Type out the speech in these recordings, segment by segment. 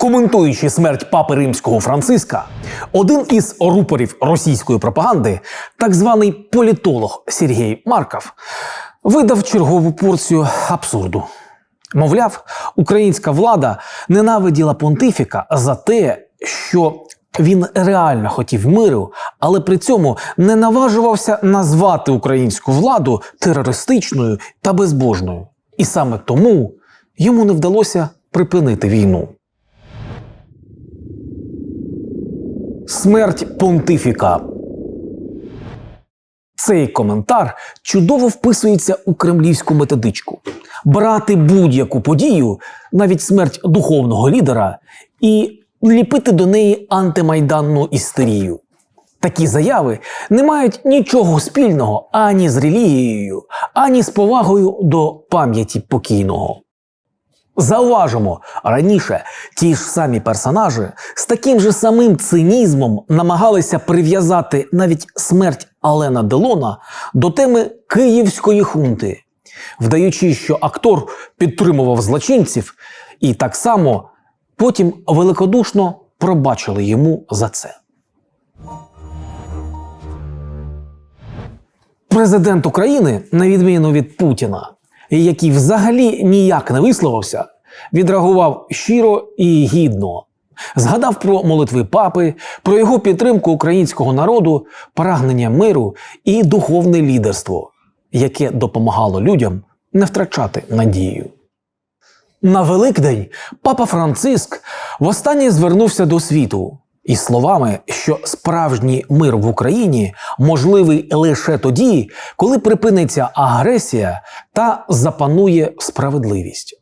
Коментуючи смерть папи римського Франциска, один із рупорів російської пропаганди, так званий політолог Сергій Марков, видав чергову порцію абсурду. Мовляв, українська влада ненавиділа понтифіка за те, що він реально хотів миру, але при цьому не наважувався назвати українську владу терористичною та безбожною. І саме тому йому не вдалося припинити війну. Смерть понтифіка. Цей коментар чудово вписується у кремлівську методичку: брати будь-яку подію, навіть смерть духовного лідера, і ліпити до неї антимайданну істерію. Такі заяви не мають нічого спільного ані з релігією, ані з повагою до пам'яті покійного. Зауважимо, раніше ті ж самі персонажі з таким же самим цинізмом намагалися прив'язати навіть смерть Алена Делона до теми київської хунти, вдаючи, що актор підтримував злочинців, і так само потім великодушно пробачили йому за це. Президент України, на відміну від Путіна, який взагалі ніяк не висловився, відреагував щиро і гідно. Згадав про молитви папи, про його підтримку українського народу, прагнення миру і духовне лідерство, яке допомагало людям не втрачати надію. На Великдень папа Франциск востаннє звернувся до світу із словами, що справжній мир в Україні можливий лише тоді, коли припиниться агресія та запанує справедливість.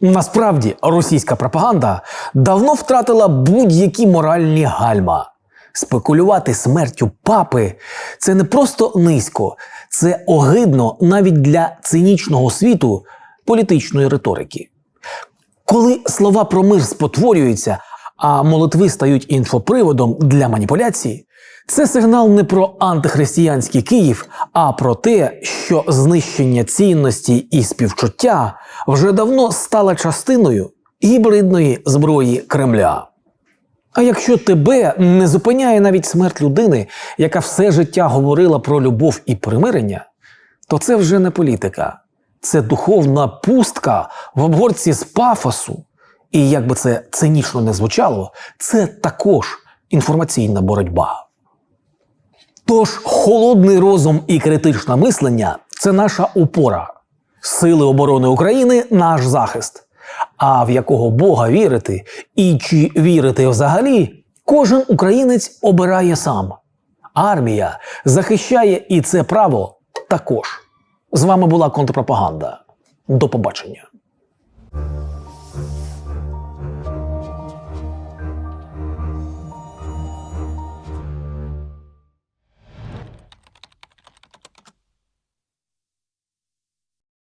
Насправді російська пропаганда давно втратила будь-які моральні гальма. Спекулювати смертю папи це не просто низько, це огидно навіть для цинічного світу політичної риторики. Коли слова про мир спотворюються, а молитви стають інфоприводом для маніпуляції, це сигнал не про антихристиянський Київ, а про те, що знищення цінності і співчуття вже давно стало частиною гібридної зброї Кремля. А якщо тебе не зупиняє навіть смерть людини, яка все життя говорила про любов і примирення, то це вже не політика, це духовна пустка в обгорці з пафосу. І як би це цинічно не звучало, це також інформаційна боротьба. Тож холодний розум і критичне мислення це наша опора. Сили оборони України наш захист. А в якого Бога вірити і чи вірити взагалі, кожен українець обирає сам. Армія захищає і це право також. З вами була контрпропаганда. До побачення.